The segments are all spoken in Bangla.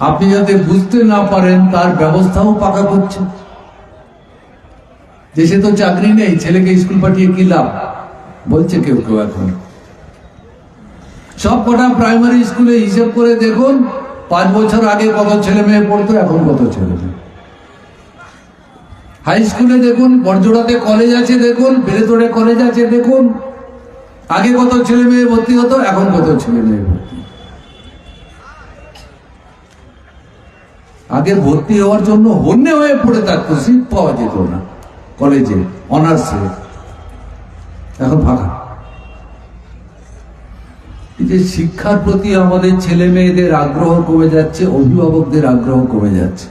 আপনি যাতে বুঝতে না পারেন, তার ব্যবস্থাও পাকা করছে। দেশে তো চাকরি নেই, ছেলেকে স্কুল পাঠিয়ে কি লাভ? বলছে কেউ কেউ এখন। সব কটা প্রাইমারি স্কুলে হিসেব করে দেখুন, পাঁচ বছর আগে কত ছেলে মেয়ে পড়তো, এখন কত ছেলে মেয়ে। হাই স্কুলে দেখুন, বড়জোড়াতে কলেজ আছে, দেখুন বেলেতোড়ে কলেজ আছে, দেখুন। আগে কত ছেলে মেয়ে ভর্তি হতো, এখন কত ছেলে মেয়ে ভর্তি। আগে ভর্তি হওয়ার জন্য হন্যে হয়ে পড়ে থাকতো সিট পাওয়া যেত না কলেজে অনার্সে এখন ফাঁকা। এই যে শিক্ষার প্রতি আমাদের ছেলে মেয়েদের আগ্রহ কমে যাচ্ছে, অভিভাবকদের আগ্রহ কমে যাচ্ছে।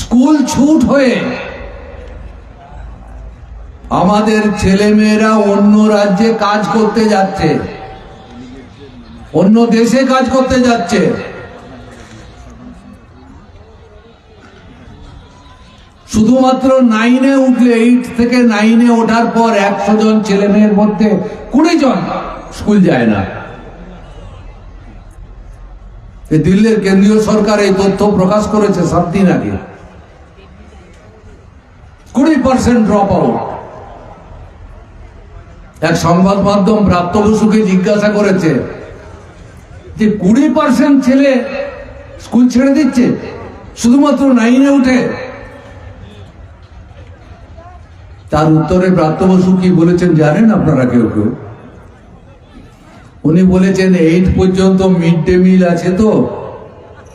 স্কুল ছুট হয়ে আমাদের ছেলে মেয়েরা অন্য রাজ্যে কাজ করতে যাচ্ছে। অন্য দেশে কাজ করতে যাচ্ছে। শুধুমাত্র নাইনে উঠলে এইট থেকে নাইনে ওঠার পর একশো জন ছেলে মেয়ের মধ্যে কুড়ি জন স্কুল যায় না। দিল্লির কেন্দ্রীয় সরকার এই তথ্য প্রকাশ করেছে সাত দিন আগে। কুড়ি পার্সেন্ট ড্রপ আউট এক সংবাদ মাধ্যম প্রাপ্ত বসুকে জিজ্ঞাসা করেছে যে কুড়ি পার্সেন্ট ছেলে স্কুল ছেড়ে দিচ্ছে, শুধুমাত্র নাইনে উঠে। তার উত্তরে প্রাপ্ত বসু কি বলেছেন জানেন আপনারা কেউ কেউ? উনি বলেছেন, এইট পর্যন্ত মিড ডে মিল আছে তো,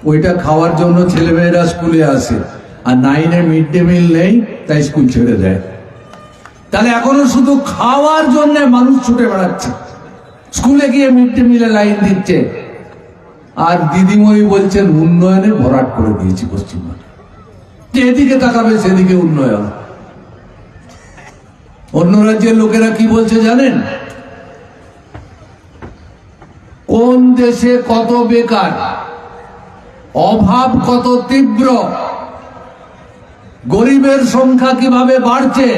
ওইটা খাওয়ার জন্য ছেলেমেয়েরা স্কুলে আসে। আর নাইনে মিড ডে মিল নেই, তাই স্কুল ছেড়ে দেয়। তাহলে এখনও শুধু খাওয়ার জন্য মানুষ ছুটে বেড়াচ্ছে। স্কুলে গিয়ে মিড ডে মিলে লাইন দিচ্ছে। আর দিদিমণি বলছেন, উন্নয়নে ভরাট করে দিয়েছি পশ্চিমবঙ্গে। যে এদিকে তাকাবে সেদিকে উন্নয়ন। অন্য রাজ্যের লোকেরা কি বলছে জানেন? কোন দেশে কত বেকার, অভাব কত তীব্র, গরিবের সংখ্যা কীভাবে বাড়ছে,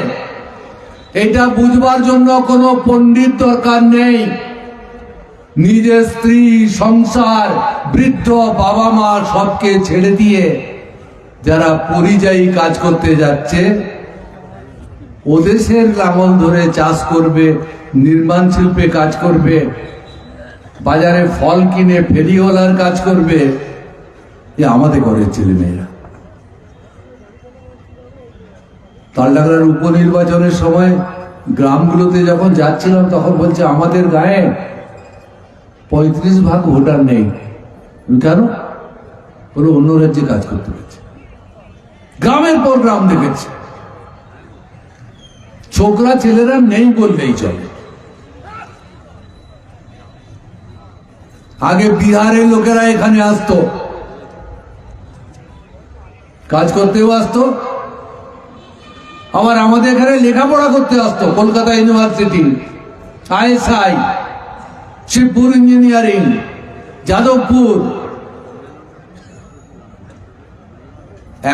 এটা বুঝবার জন্য কোনো পণ্ডিত দরকার নেই। নিজের স্ত্রী, সংসার, বৃদ্ধ বাবা মা সবকে ছেড়ে দিয়ে যারা পরিযায়ী কাজ করতে যাচ্ছে, ওদেশের লাঙল ধরে চাষ করবে, নির্মাণ শিল্পে কাজ করবে, বাজারে ফল কিনে ফেরিওয়ালার কাজ করবে, এ আমাদের ঘরের ছেলে মেয়েরা। তালডাগরার উপনির্বাচনের সময় গ্রামগুলোতে যখন যাচ্ছিলাম, তখন বলছে, আমাদের গায়ে পঁয়ত্রিশ ভাগ ভোটার নেই। কেন? বলে অন্য রাজ্যে কাজ করতে গেছে গ্রামের পর গ্রাম দেখেছে। ছোকরা ছেলেরা নেই বললেই চলে। আগে বিহারের লোকেরা এখানে আসতো। কাজ করতেও আসতো। আবার আমাদের এখানে লেখাপড়া করতে আসতো। Kolkata university ISI. Shibpur engineering Jadavpur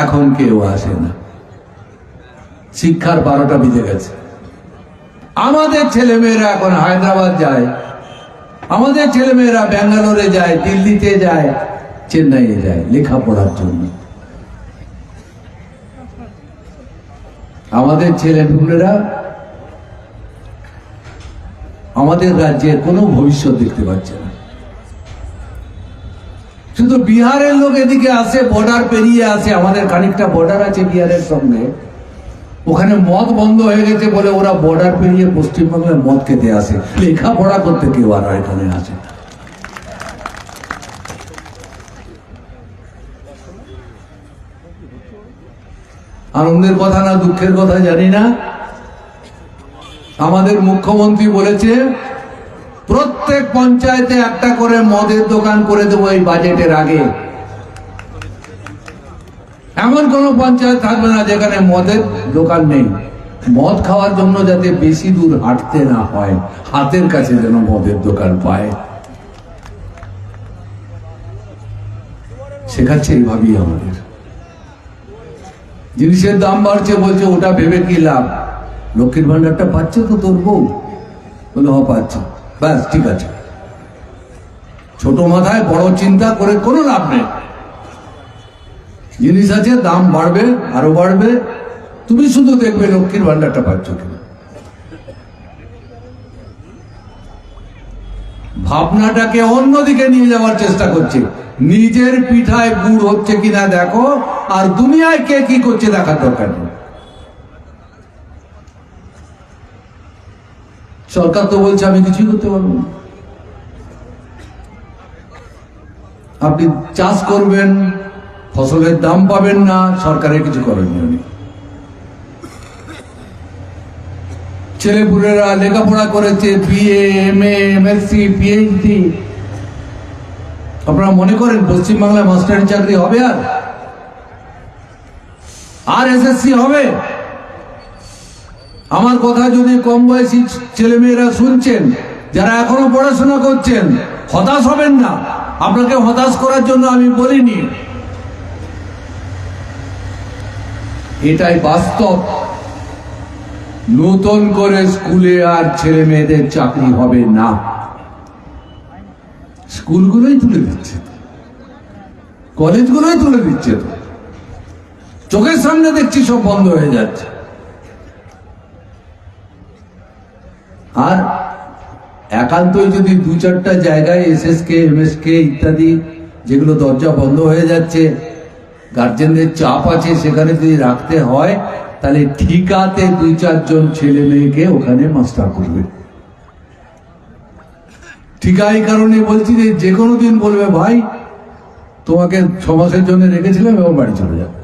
এখন কেউ আসে না। শিক্ষার বারোটা বেজে গেছে। আমাদের ছেলেমেয়েরা এখন হায়দ্রাবাদ যায়, আমাদের ছেলেমেয়েরা ব্যাঙ্গালোরে যায়, দিল্লিতে যায়, চেন্নাইয়ে যায় লেখাপড়ার জন্য। আমাদের ছেলেপুলেরা আমাদের রাজ্যে কোনো ভবিষ্যৎ দেখতে পাচ্ছে না। শুধু বিহারের লোক এদিকে আসে বর্ডার পেরিয়ে আসে, আমাদের খানিকটা বর্ডার আছে বিহারের সঙ্গে ওখানে মদ বন্ধ হয়ে গেছে বলে ওরা বর্ডার পেরিয়ে পশ্চিমবাংলায় মদ খেতে আসে। লেখাপড়া করতে কেউ আর এখানে আসে আনন্দের কথা না, দুঃখের কথা জানি না। আমাদের মুখ্যমন্ত্রী বলেছে, প্রত্যেক পঞ্চায়েতে একটা করে মদের দোকান করে দেবো এই বাজেটের আগে। এমন কোন পঞ্চায়েত থাকবে না যেখানে মদের দোকান নেই। মদ খাওয়ার জন্য যাতে বেশি দূর হাঁটতে না হয়, হাতের কাছে যেন মদের দোকান পায়। শেখাচ্ছে এইভাবেই আমাদের। জিনিসের দাম বাড়ছে বলছে, ওটা ভেবে কি লাভ? লক্ষ্মীর ভান্ডারটা পাচ্ছে তো তোর বউ? বলে হ পাচ্ছে। ব্যাস, ঠিক আছে। ছোট মাথায় বড় চিন্তা করে কোনো লাভ নেই। জিনিস আছে, দাম বাড়বে, আরও বাড়বে। তুমি শুধু দেখবে লক্ষ্মীর ভান্ডারটা পাচ্ছ কিনা। ভাবনাটাকে অন্যদিকে নিয়ে যাওয়ার চেষ্টা করছে। নিজের পিঠায় গুড় হচ্ছে কিনা দেখো, আর দুনিয়ায় কে কি করছে দেখার দরকার নেই। সরকার তো বলছে, আমি কিছুই করতে পারব না। আপনি চাষ করবেন, ফসলের দাম পাবেন না, সরকারের কিছু করণীয় নেই। ছেলেপুলেরা লেখাপড়া করেছে BA M A MSc PhD আপনারা মনে করেন, পশ্চিমবাংলায় মাস্টারি চাকরি হবে আর? আর এসএসসি হবে? আমার কথা যদি কম বয়সী ছেলেমেয়েরা শুনছেন, যারা এখনও পড়াশোনা করছেন, হতাশ হবেন না। আপনাকে হতাশ করার জন্য আমি বলিনি। এটাই বাস্তব। নতুন করে স্কুলে আর ছেলে মেয়েদের চাকরি হবে না। স্কুলগুলোই তুলে দিচ্ছে। কলেজগুলোই তুলে দিচ্ছে। চোখের সামনে দেখছি সব বন্ধ হয়ে যাচ্ছে। আর একান্তই যদি দু চারটা জায়গায় এসএসকে, এমএসকে ইত্যাদি যেগুলো দরজা বন্ধ হয়ে যাচ্ছে, গার্জেনদের চাপ আছে সেখানে যদি রাখতে হয়, তাহলে ঠিকাতে দুই চারজন ছেলে মেয়েকে ওখানে মাস্টার করবে। ঠিকা এই কারণে বলছি যে যে কোনো দিন বলবে, ভাই, তোমাকে ছ মাসের জন্য রেখেছিলাম এবং বাড়ি চলে যাবে।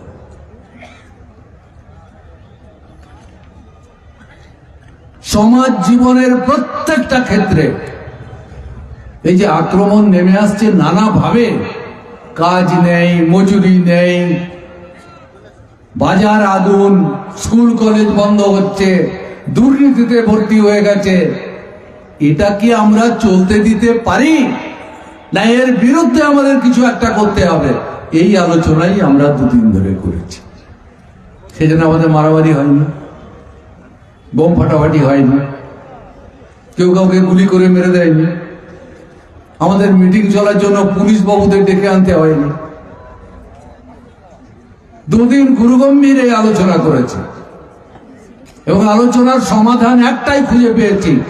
সমাজ জীবনের প্রত্যেকটা ক্ষেত্রে এই যে আক্রমণ নেমে আসছে নানাভাবে, কাজ নেই, মজুরি নেই, বাজার আগুন, স্কুল, কলেজ বন্ধ হচ্ছে, দুর্নীতিতে ভর্তি হয়ে গেছে, এটা কি আমরা চলতে দিতে পারি? না, এর বিরুদ্ধে আমাদের কিছু একটা করতে হবে। এই আলোচনাই আমরা দুদিন ধরে করেছি। সেজন্য আমাদের মারামারি হয়নি। বোম ফাটাফাটি হয়নি। কেউ কাউকে গুলি করে মেরে দেয়নি। আমাদের মিটিং চলার জন্য পুলিশ বাবুদের ডেকে আনতে হয়নি। দুদিন গুরুগম্ভীর এই আলোচনা করেছে। এবং আলোচনার সমাধান একটাই খুঁজে পেয়েছি।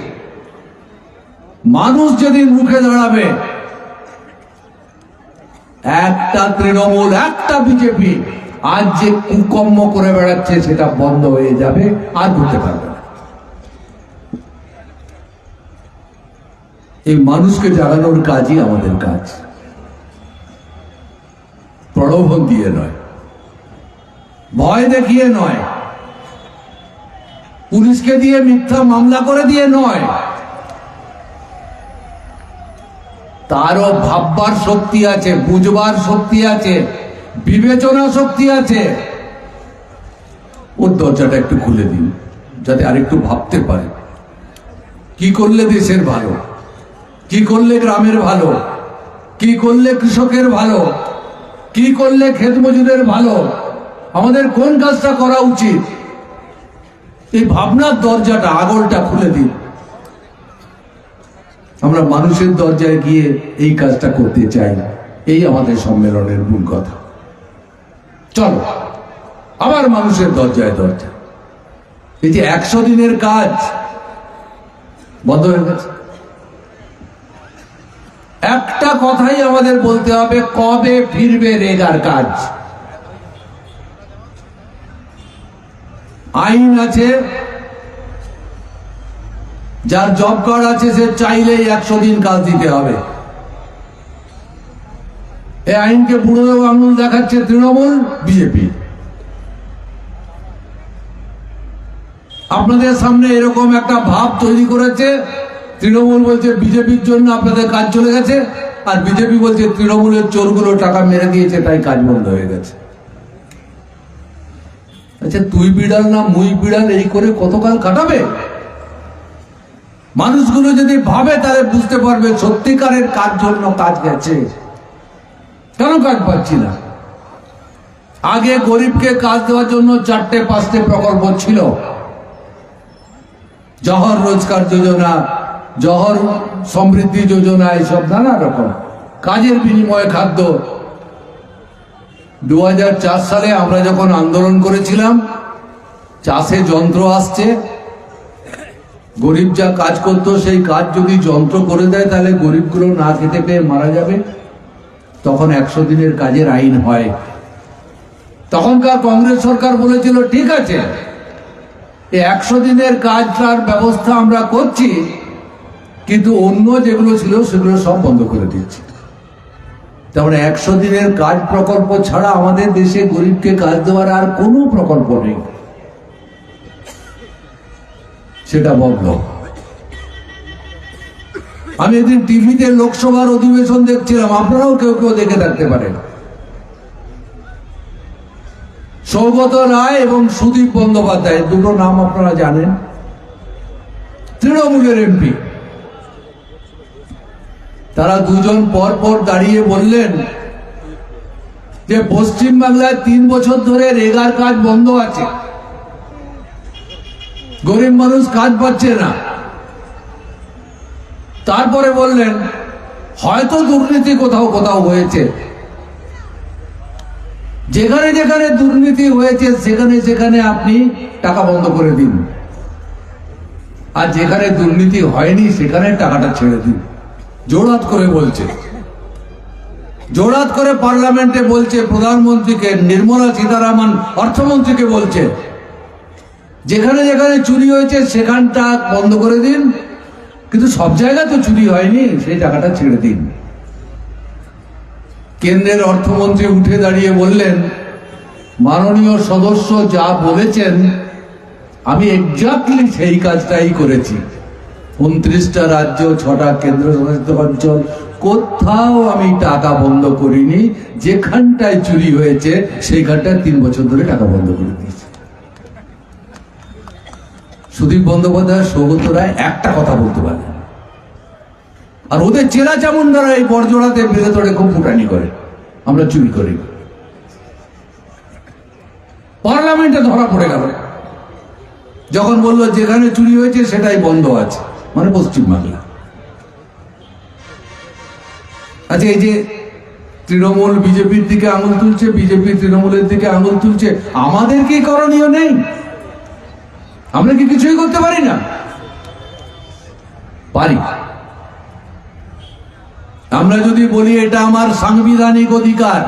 মানুষ যেদিন মুখে দাঁড়াবে, একটা তৃণমূল, একটা বিজেপি আজ যে কুকম্ম করে বেড়াচ্ছে সেটা বন্ধ হয়ে যাবে, আর ঘুরতে পারবে না এই মানুষকে জাগানোর কাজই আমাদের কাজ। প্রলোভন দিয়ে নয়, ভয় দেখিয়ে নয়, পুলিশকে দিয়ে মিথ্যা মামলা করে দিয়ে নয়, তারও ভাববার শক্তি আছে, বুঝবার শক্তি আছে, বিবেচনা শক্তি আছে। ওর দরজাটা একটু খুলে দিন, যাতে আরেকটু ভাবতে পারে। কি করলে দেশের ভালো? কি করলে গ্রামের ভালো? কি করলে কৃষকের ভালো? কি করলে ক্ষেত মজুরের ভালো? আমাদের কোন কাজটা করা উচিত? এই ভাবনার দরজাটা, আগলটা খুলে দিন। আমরা মানুষের দরজায় গিয়ে এই কাজটা করতে চাই এই আমাদের সম্মেলনের মূল কথা। চলো, আবার মানুষের দরজায় দরজা। এই যে একশো দিনের কাজ বন্ধ হয়ে গেছে। একটা কথাই আমাদের বলতে হবে, কবে ফিরবে রেগার কাজ? আইন আছে, যার জব কার্ড আছে সে চাইলেই একশো দিন কাজ দিতে হবে। এই আইনকে বুড়ো আঙুল দেখাচ্ছে তৃণমূল, বিজেপি। আপনাদের সামনে এরকম একটা ভাব তৈরি করেছে তৃণমূল বলছে বিজেপির জন্য আপনাদের কাজ চলে গেছে, আর বিজেপি বলছে তৃণমূলের চোরগুলো টাকা মেরে দিয়েছে, তাই কাজ বন্ধ হয়ে গেছে। আচ্ছা তুই বিড়াল না মুই বিড়াল, এই করে কতকাল কাটাবে? মানুষগুলো যদি ভাবে, তাহলে বুঝতে পারবে সত্যিকারের কাজ জন্য কাজ গেছে। কেন কাজ পাচ্ছি না? আগে গরিবকে কাজ দেওয়ার জন্য চারটে পাঁচটে প্রকল্প ছিল। জহর রোজগার যোজনা জহর সমৃদ্ধি যোজনা এইসব নানা রকম। কাজের বিনিময়ে খাদ্য। দু হাজার চার সালে আমরা যখন আন্দোলন করেছিলাম, চাষে যন্ত্র আসছে। গরিব যা কাজ করতো, সেই কাজ যদি যন্ত্র করে দেয়, তাহলে গরিবগুলো না খেতে পেয়ে মারা যাবে। তখন একশো দিনের কাজের আইন হয়। তখনকার কংগ্রেস সরকার বলেছিল, ঠিক আছে, একশো দিনের কাজ কাজটার ব্যবস্থা আমরা করছি। কিন্তু অন্য যেগুলো ছিল, সেগুলো সব বন্ধ করে দিচ্ছি তারপরে একশো দিনের কাজ প্রকল্প ছাড়া আমাদের দেশে গরিবকে কাজ দেওয়ার আর কোনো প্রকল্প নেই। সেটা বন্ধ আমি একদিন টিভিতে লোকসভার অধিবেশন দেখছিলাম, আপনারাও কেউ কেউ দেখে থাকতে পারেন। সৌগত রায় এবং সুদীপ বন্দ্যোপাধ্যায়, দুটো নাম আপনারা জানেন। তৃণমূলের এমপি। তারা দুজন পর পর দাঁড়িয়ে বললেন, যে পশ্চিম বাংলায় তিন বছর ধরে রেগার কাজ বন্ধ আছে। গরিব মানুষ কাজ পাচ্ছে না। তারপরে বললেন, হয়তো দুর্নীতি কোথাও কোথাও হয়েছে। যেখানে যেখানে দুর্নীতি হয়েছে, সেখানে সেখানে আপনি টাকা বন্ধ করে দিন। আর যেখানে দুর্নীতি হয়নি, সেখানে টাকাটা ছেড়ে দিন। জোড়াত করে বলছে। জোড়াত করে পার্লামেন্টে বলছে, প্রধানমন্ত্রীকে নির্মলা সীতারামন অর্থমন্ত্রীকে বলছে, যেখানে যেখানে চুরি হয়েছে সেখানটা বন্ধ করে দিন, কিন্তু সব জায়গায় তো চুরি হয়নি, সেই টাকাটা ছেড়ে দিন। কেন্দ্রের অর্থমন্ত্রী উঠে দাঁড়িয়ে বললেন, মাননীয় সদস্য যা বলেছেন, আমি এক্স্যাক্টলি সেই কাজটাই করেছি। উনত্রিশটা রাজ্য, ছটা কেন্দ্রশাসিত অঞ্চল। কোথাও আমি টাকা বন্ধ করিনি। যেখানটায় চুরি হয়েছে, সেইখানটায় তিন বছর ধরে টাকা বন্ধ করে দিয়েছে। সুদীপ বন্দ্যোপাধ্যায়, সৌগত রায় একটা কথা বলতে পারে আর ওদের চেরা চামুন্ডারা এই বর্জড়াতে বৃহত্তরে খুব ফুটানি করে। আমরা চুরি করি পার্লামেন্টে ধরা পড়ে গেল। যখন বলল, যেখানে চুরি হয়েছে, সেটাই বন্ধ আছে। মানে পশ্চিমবাংলা আচ্ছা এই যে তৃণমূল বিজেপির দিকে আঙুল তুলছে, বিজেপি তৃণমূলের দিকে আঙুল তুলছে, আমাদের কি করণীয় নেই? আমরা কি কিছুই করতে পারি না? পারি। আমরা যদি বলি এটা আমার সাংবিধানিক অধিকার,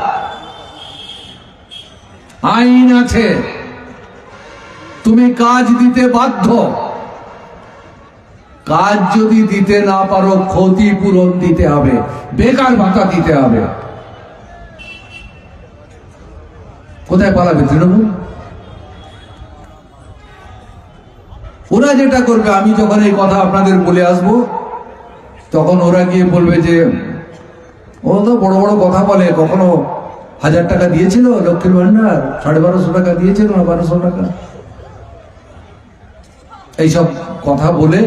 আইন আছে। তুমি কাজ দিতে বাধ্য। কাজ যদি দিতে না পারো, ক্ষতিপূরণ দিতে হবে। বেকার ভাতা দিতে হবে। কোথায় পালাবে তৃণমূল? ওরা যেটা করবে, আমি যখন এই কথা আপনাদের বলে আসব, তখন ওরা গিয়ে বলবে যে, ও তো বড় বড় কথা বলে, কখনো হাজার টাকা দিয়েছিল? লক্ষ্মীর ভান্ডার সাড়ে বারোশো টাকা দিয়েছিল না বারোশো টাকা? এইসব কথা বলে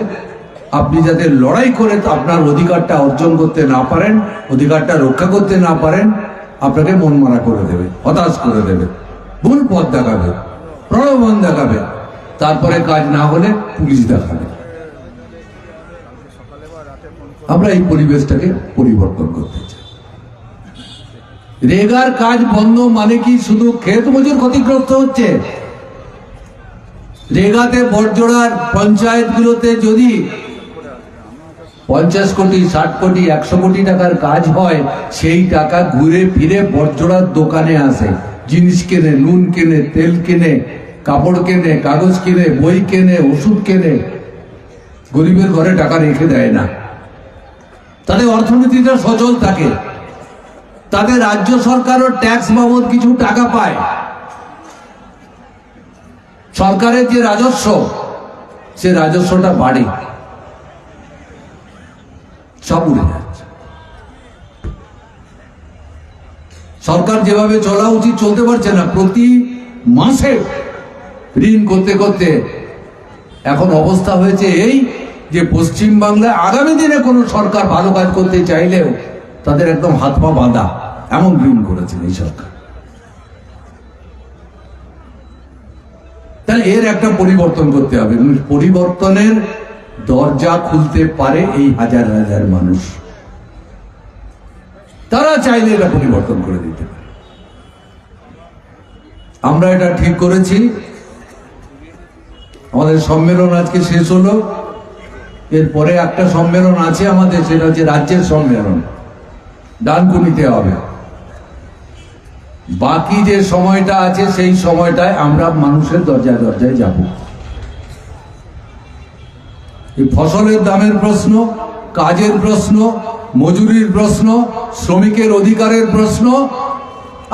আপনি যাতে লড়াই করে আপনার অধিকারটা অর্জন করতে না পারেন, অধিকারটা রক্ষা করতে না পারেন, আপনাকে মন মারা করে দেবে, হতাশ করে দেবে, ভুল পথ দেখাবে, প্রলোভন দেখাবে, তারপরে কাজ না হলে পুলিশ দেখাবে। আমরা এই পরিবেশটাকে পরিবর্তন করতে চাই। রেগার কাজ বন্ধ মানে কি? শুধু ক্ষেত মজুর ক্ষতিগ্রস্ত হচ্ছে? রেগাতে বড়জোড়ার পঞ্চায়েতগুলোতে যদি পঞ্চাশ কোটি, ষাট কোটি, একশো কোটি টাকার কাজ হয়, সেই টাকা ঘুরে ফিরে বড়জোড়ার দোকানে আসে। জিনিস কেনে, নুন কেনে, তেল কেনে, কাপড় কেনে, কাগজ কেনে, বই কেনে, ওষুধ কেনে। গরিবের ঘরে টাকা রেখে দেয় না। তাদের অর্থনীতিটা সচল থাকে। তাদের রাজ্য সরকারও ট্যাক্স বাবদ কিছু টাকা পায়। সরকারের যে রাজস্ব, সে রাজস্বটা বাড়ে। সব উড়ে যাচ্ছে সরকার যেভাবে চলা উচিত চলতে পারছে না, প্রতি মাসে ঋণ করতে করতে এখন অবস্থা হয়েছে এই যে পশ্চিম বাংলায় আগামী দিনে কোনো সরকার ভালো কাজ করতে চাইলেও তাদের একদম হাত পা বাঁধা, এমন ঋণ করেছেন এই সরকার। তাহলে এর একটা পরিবর্তন করতে হবে। পরিবর্তনের দরজা খুলতে পারে এই হাজার হাজার মানুষ। তারা চাইলে এটা পরিবর্তন করে দিতে পারি। আমরা এটা ঠিক করেছি। আমাদের সম্মেলন আজকে শেষ হলো। এরপরে একটা সম্মেলন আছে আমাদের, সেটা হচ্ছে রাজ্যের সম্মেলন। ডানকুনিতে হবে। বাকি যে সময়টা আছে, সেই সময়টায় আমরা মানুষের দরজায় দরজায় যাব। ফসলের দামের প্রশ্ন, কাজের প্রশ্ন, মজুরির প্রশ্ন, শ্রমিকের অধিকারের প্রশ্ন,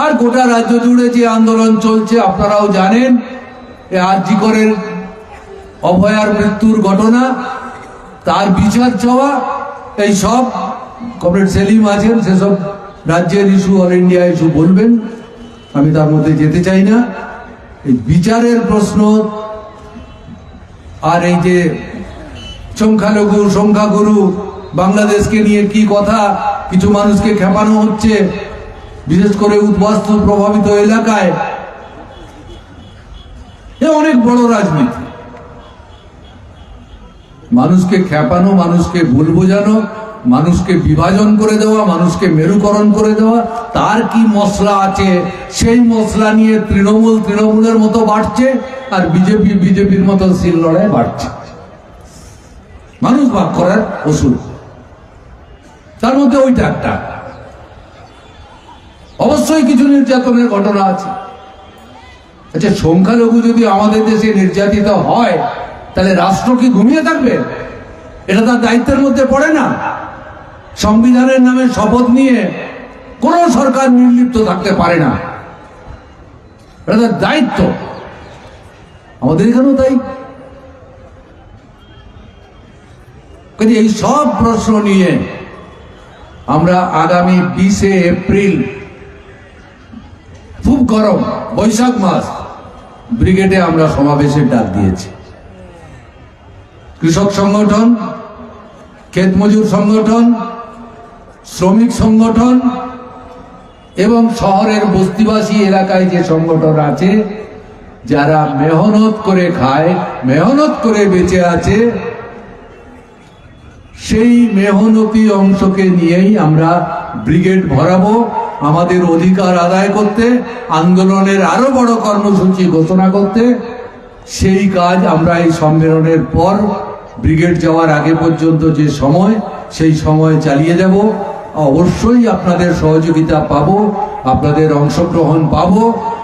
আর গোটা রাজ্য জুড়ে যে আন্দোলন চলছে, আপনারাও জানেন আরজিকরের অভয়ার মৃত্যুর ঘটনা, তার বিচার চাওয়া, এই সব কমরেড সেলিম আছেন, সেসব রাজ্যের ইস্যু, অল ইন্ডিয়া ইস্যু বলবেন, আমি তার মধ্যে যেতে চাই না। এই বিচারের প্রশ্ন, আর এই যে সংখ্যালঘু, সংখ্যাগুরু, বাংলাদেশকে নিয়ে কি কথা, কিছু মানুষকে খেপানো হচ্ছে, বিশেষ করে উদ্বাস্তু প্রভাবিত এলাকায়। এ অনেক বড় রাজনীতি। মানুষকে খেপানো, মানুষকে ভুল বোঝানো, মানুষকে বিভাজন করে দেওয়া, মানুষকে মেরুকরণ করে দেওয়া, তার কি মশলা আছে? সেই মশলা নিয়ে তৃণমূল তৃণমূলের মতো বাড়ছে, আর বিজেপি, বিজেপির মতো সিল লড়াই বাড়ছে। মানুষ ভাগ করার ওষুধ। তার মধ্যে ওইটা একটা। অবশ্যই কিছু নির্যাতনের ঘটনা আছে। আচ্ছা সংখ্যালঘু যদি আমাদের দেশে নির্যাতিত হয়, তাহলে রাষ্ট্র কি ঘুমিয়ে থাকবে? এটা তার দায়িত্বের মধ্যে পড়ে না। সংবিধানের নামে শপথ নিয়ে কোন সরকার নির্লিপ্ত থাকতে পারে না। এটা তার দায়িত্ব। আমাদের এখানেও তাই। কাজে এই সব প্রশ্ন নিয়ে আমরা আগামী বিশে এপ্রিল, খুব গরম, বৈশাখ মাস, ব্রিগেডে আমরা সমাবেশের ডাক দিয়েছি। কৃষক সংগঠন ক্ষেত মজুর সংগঠন, শ্রমিক সংগঠন এবং শহরের বস্তিবাসী এলাকায় যে সংগঠন আছে, যারা মেহনত করে খায়, মেহনত করে বেঁচে আছে সেই মেহনতি অংশকে নিয়েই আমরা ব্রিগেড ভরাবো, আমাদের অধিকার আদায় করতে, আন্দোলনের আরও বড় কর্মসূচি ঘোষণা করতে। সেই কাজ আমরা এই সম্মেলনের পর ব্রিগেড যাওয়ার আগে পর্যন্ত যে সময়, সেই সময় চালিয়ে যাব। অবশ্যই আপনাদের সহযোগিতা পাবো, আপনাদের অংশগ্রহণ পাব।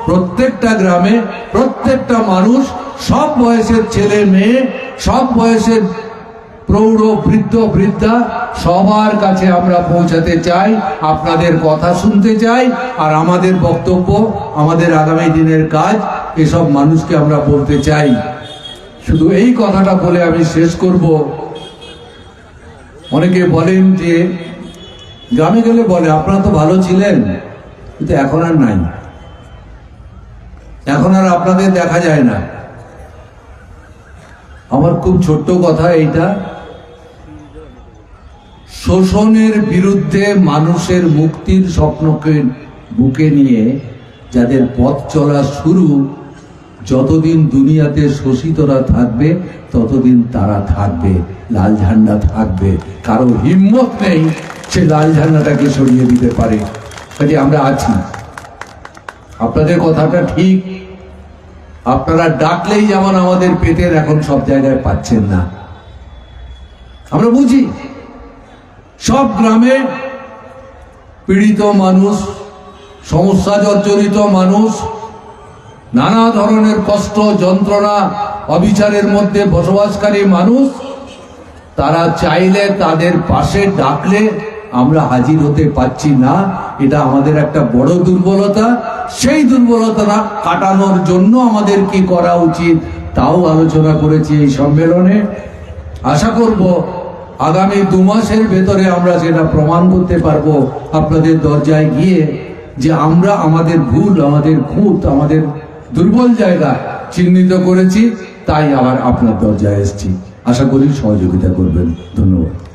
প্রত্যেকটা গ্রামে প্রত্যেকটা মানুষ, সব বয়সের ছেলে মেয়ে, সব বয়সের প্রৌঢ়, বৃদ্ধ, বৃদ্ধা, সবার কাছে আমরা পৌঁছাতে চাই, আপনাদের কথা শুনতে চাই, আর আমাদের বক্তব্য, আমাদের আগামী দিনের কাজ, এসব মানুষকে আমরা বলতে চাই। শুধু এই কথাটা বলে আমি শেষ করব। অনেকে বলেন যে, গ্রামে গেলে বলে, আপনারা তো ভালো ছিলেন, কিন্তু এখন আর নাই। এখন আর আপনাদের দেখা যায় না। আমার খুব ছোট্ট কথা এইটা। শোষণের বিরুদ্ধে মানুষের মুক্তির স্বপ্নকে বুকে নিয়ে যাদের পথ চলা শুরু, যতদিন দুনিয়াতে শোষিতরা থাকবে, ততদিন তারা থাকবে, লাল ঝান্ডা থাকবে। কারও হিম্মত নেই সে লাল ঝান্ডাটাকে সরিয়ে দিতে পারে। কাজে আমরা আছি। আপনাদের কথাটা ঠিক। আপনারা ডাকলেই যেমন আমাদের পেটের এখন সব জায়গায় পাচ্ছেন না। আমরা বুঝি। সব গ্রামে পীড়িত মানুষ, সমস্যা জর্জরিত মানুষ, নানা ধরনের কষ্ট, যন্ত্রণা, অবিচারের মধ্যে বসবাসকারী মানুষ, তারা চাইলে তাদের পাশে ডাকলে আমরা হাজির হতে পারছি না। এটা আমাদের একটা বড় দুর্বলতা। সেই দুর্বলতা কাটানোর জন্য আমাদের কি করা উচিত, তাও আলোচনা করেছি এই সম্মেলনে। আশা করব আগামী দু মাসের ভেতরে আমরা সেটা প্রমাণ করতে পারব আপনাদের দরজায় গিয়ে যে আমরা আমাদের ভুল, আমাদের খুঁত, আমাদের দুর্বল জায়গা চিহ্নিত করেছি, তাই আবার আপনার দরজায় এসেছি। আশা করি সহযোগিতা করবেন। ধন্যবাদ।